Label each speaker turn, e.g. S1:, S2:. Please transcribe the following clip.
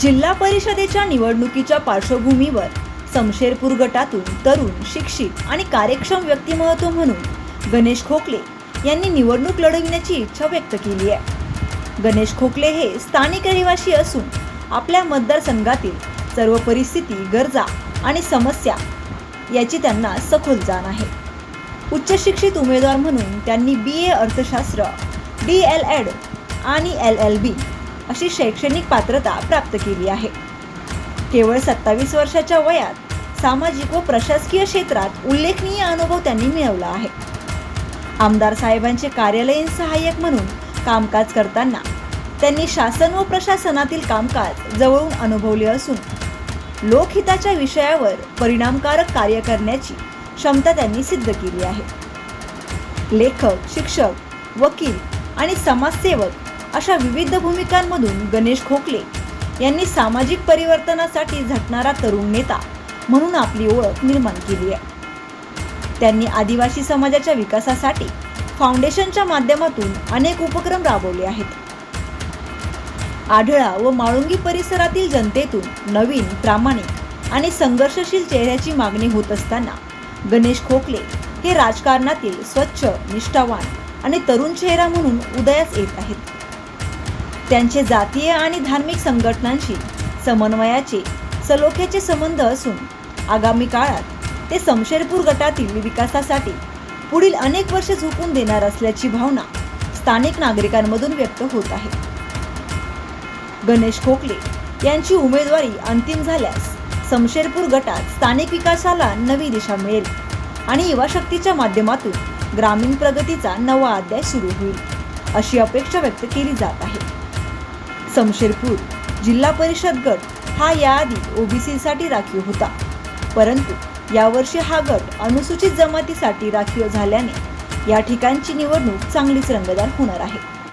S1: जिल्हा परिषदेच्या निवडणुकीच्या पार्श्वभूमीवर समशेरपूर गटातून तरुण शिक्षित आणि कार्यक्षम व्यक्तिमत्व म्हणून गणेश खोकले यांनी निवडणूक लढविण्याची इच्छा व्यक्त केली आहे. गणेश खोकले हे स्थानिक रहिवासी असून आपल्या मतदारसंघातील सर्व परिस्थिती गरजा आणि समस्या याची त्यांना सखोल जाण आहे. उच्च शिक्षित उमेदवार म्हणून त्यांनी बी ए अर्थशास्त्र डी एल एड आणि एल एल बी अशी शैक्षणिक पात्रता प्राप्त केली आहे. केवळ सत्तावीस वर्षाच्या वयात सामाजिक व प्रशासकीय क्षेत्रात उल्लेखनीय अनुभव त्यांनी मिळवला आहे. आमदार साहेबांचे कार्यालयीन सहाय्यक म्हणून कामकाज करताना त्यांनी शासन व प्रशासनातील कामकाज जवळून अनुभवले असून लोकहिताच्या विषयावर परिणामकारक कार्य करण्याची क्षमता त्यांनी सिद्ध केली आहे. लेखक शिक्षक वकील आणि समाजसेवक अशा विविध भूमिकांमधून गणेश खोकले यांनी सामाजिक परिवर्तनासाठी झटणारा तरुण नेता म्हणून आपली ओळख निर्माण केली आहे. त्यांनी आदिवासी समाजाच्या विकासासाठी फाउंडेशनच्या माध्यमातून अनेक उपक्रम राबवले आहेत. आढळा व माळुंगी परिसरातील जनतेतून नवीन प्रामाणिक आणि संघर्षशील चेहऱ्याची मागणी होत असताना गणेश खोकले हे राजकारणातील स्वच्छ निष्ठावान आणि तरुण चेहरा म्हणून उदयास येत आहेत. त्यांचे जातीय आणि धार्मिक संघटनांशी समन्वयाचे सलोख्याचे संबंध असून आगामी काळात ते समशेरपूर गटातील विकासासाठी पुढील अनेक वर्ष झोकून देणार असल्याची भावना स्थानिक नागरिकांमधून व्यक्त होत आहे. गणेश खोकले यांची उमेदवारी अंतिम झाल्यास समशेरपूर गटात स्थानिक विकासाला नवी दिशा मिळेल आणि युवा शक्तीच्या माध्यमातून ग्रामीण प्रगतीचा नवा अध्याय सुरू होईल अशी अपेक्षा व्यक्त केली जात आहे. समशेरपूर जिल्हा परिषद गट हा याआधी ओबीसीसाठी राखीव होता. परंतु यावर्षी हा गट अनुसूचित जमातीसाठी राखीव झाल्याने या ठिकाणची निवडणूक चांगलीच रंगदार होणार आहे.